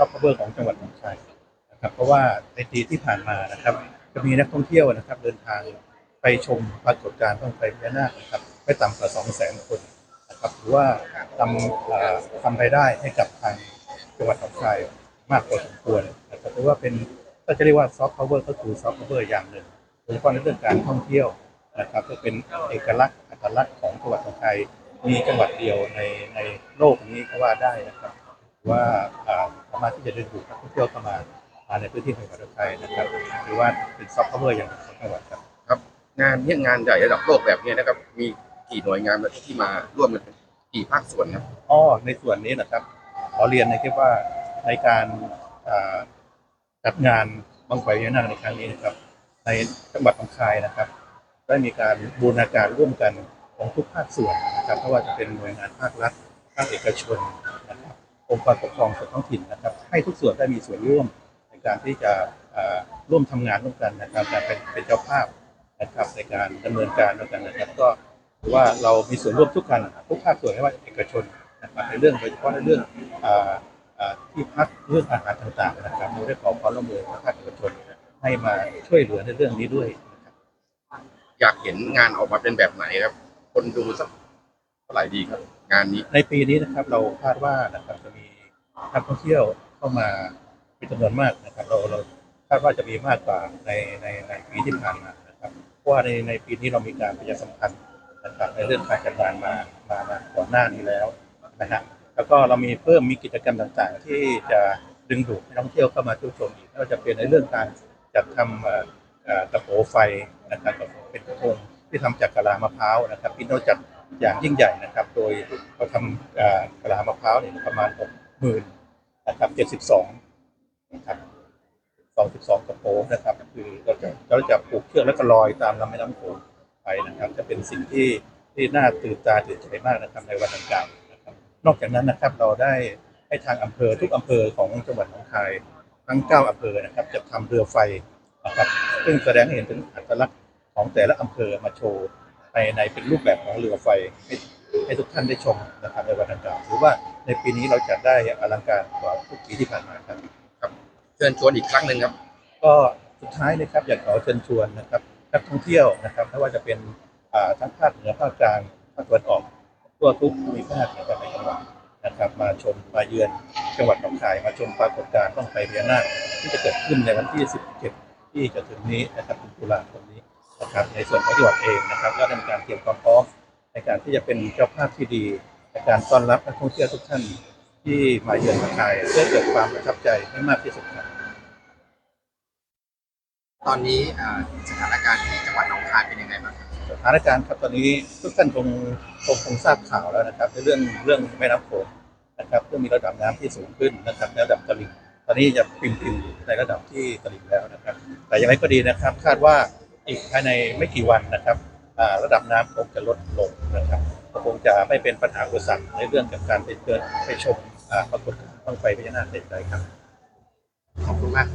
อฟต์พาวเวอร์ของจังหวัดหนองคายนะครับเพราะว่าในปีที่ผ่านมานะครับ จะมีนักท่องเที่ยวนะครับ เดินทางไปชมปรากฏการณ์ต้องไฟพญานาคนะครับไม่ต่ำกว่า2 0 0 0 0 0คนนะครับหรือว่าทำทำรายได้ให้กับทางจังหวัดหนองคายมากพอสมควรนะครับเพราะว่าเป็นก็จะเรียกว่าซอฟต์พาวเวอร์ก็คือซอฟต์พาวเวอร์อย่างหนึ่งโดยเฉพาะในเรื่องการท่องเที่ยวนะครับก็เป็นเอกลักษณ์อัตลักษณ์ของจังหวัดหนองคายมีจังหวัดเดียวในในโลกนี้ก็ว่าได้นะครับว่า มารถที่จะดึงดูดนักท่องเที่ยวเข้ามามาในพื้นที่ของจังหวัดไทยนะครับหรือว่าเป็นซอฟต์พาวเวอร์อย่างหนึ่งของจังหวัดครับครับ งานเนี้ยงานใหญ่ระดับโลกแบบเนี้ยนะครับ มีกี่หน่วยงานที่มาร่วมกันกี่ภาคส่วนครับอ้อในส่วนนี้นะครับขอเรียนนะครับว่าในการอ่าจัดงานบังไฟพญานาคในครั้งนี้นะครับ ในจังหวัดหนองคายนะครับ ได้มีการบูรณาการร่วมกันของทุกภาคส่วนนะครับไม่ว่าจะเป็นหน่วยงานภาครัฐภาคเอกชนนะครับ องค์กรปกครองส่วนท้องถิ่นนะครับ ให้ทุกส่วนได้มีส่วนร่วมในการที่จะอ่าร่วมทำงานร่วมกันนะครับการเป็นเป็นเจ้าภาพนะครับในการดำเนินการร่วมกันนะครับ ก็ถือว่าเรามีส่วนร่วมทุกกันทุกภาคส่วนไม่ว่าเอกชนนะครับในเรื่องโดยเฉพาะในเรื่องอ่าอ่าที่พักเรื่องอาหารต่างๆนะครับเราได้ขอความร่วมมือกับภาคเอกชนให้มาช่วยเหลือในเรื่องนี้ด้วยนะครับอยากเห็นงานออกมาเป็นแบบไหนครับ คนดูสักเท่าไหร่ดีครับ งานนี้ในปีนี้นะครับ เราคาดว่านะครับจะมี นักท่องเที่ยวเข้ามาเป็นจำนวนมากนะครับ เราเราคาดว่าจะมีมากกว่าในในในปีที่ผ่านมานะครับเพราะว่าในในปีนี้เรามีการประชาสัมพันธ์นะครับในเรื่องการจัดงานมามามาก่อนหน้านี้แล้วนะฮะแล้วก็เรามีเพิ่มมีกิจกรรมต่างๆ ที่จะดึงดูดนักท่องเที่ยวเข้ามาเที่ยวชมอีกไม่ว่าจะเป็นในเรื่องการจัดทำเอ่อเอ่อกระโปไฟนะครับกระเป็นกระทงที่ทำจากกะลามะพร้าวนะครับที่เราจัดอย่างยิ่งใหญ่นะครับ โดยเราทำกะลามะพร้าวเนี่ยประมาณหก หมื่นนะครับเจ็ดสิบสองนะครับสองสิบสองกระโปงนะครับ คือเราจะเราจะปลูกเชือกแล้วก็ลอยตามลำแม่น้ำโขงไปนะครับ จะเป็นสิ่งที่ที่น่าตื่นตาตื่นใจมากนะครับในวันดังกล่าวนะครับ นอกจากนั้นนะครับเราได้ให้ทางอำเภอทุกอำเภอของจังหวัดหนองคายทั้งเก้าอำเภอนะครับ จะทำเรือไฟนะครับ ซึ่งแสดงให้เห็นถึงอัตลักษณ์ของแต่ละอำเภอมาโชว์ในในเป็นรูปแบบของเรือไฟให้ให้ทุกท่านได้ชมนะครับในวันดังกล่าวถือว่า ในปีนี้เราจัดได้อลังการกว่าทุกปีที่ผ่านมาครับ เชิญชวนอีกครั้งหนึ่งครับ ก็สุดท้ายนะครับอยากขอเชิญชวนนะครับนักท่องเที่ยวนะครับไม่ว่าจะเป็นอ่าทั้งภาคเหนือภาคกลางภาคตะวันออกทั่วทุกภูมิภาคนะครับในจังหวัดนะครับมาชมมาเยือนจังหวัดหนองคายมาชมปรากฏการณ์ต้องไฟพญานาคที่จะเกิดขึ้นในวันที่ 17 ที่จะถึงนี้นะครับตุลาคมนี้นะครับในส่วนของจังหวัดเองนะครับก็ได้มีการเตรียมความพร้อมในการที่จะเป็นเจ้าภาพที่ดีใน การต้อนรับนักท่องเที่ยวทุกท่านที่มาเยือนเมืองไทยเพื่อเกิดความประทับใจให้มากที่สุดครับ ตอนนี้อ่าสถานการณ์ที่จังหวัดหนองคายเป็นยังไงบ้างครับสถานการณ์ครับตอนนี้ทุกท่านคงคงคงทราบข่าวแล้วนะครับในเรื่องเรื่องแม่น้ำโขงนะครับเรื่องมีระดับน้ำที่สูงขึ้นนะครับในระดับตลิ่งตอนนี้จะปิ่มปิมอยู่ในระดับที่ตลิ่งแล้วนะครับ แต่อย่างไรก็ดีนะครับ คาดว่าอีกภายในไม่กี่วันนะครับอ่าระดับน้ำคงจะลดลงนะครับ ก็คงจะไม่เป็นปัญหาอุปสรรคในเรื่องกับการไปเดินไปชมปรากฏการณ์บ้างไฟพญานาคได้ครับ ขอบคุณมาก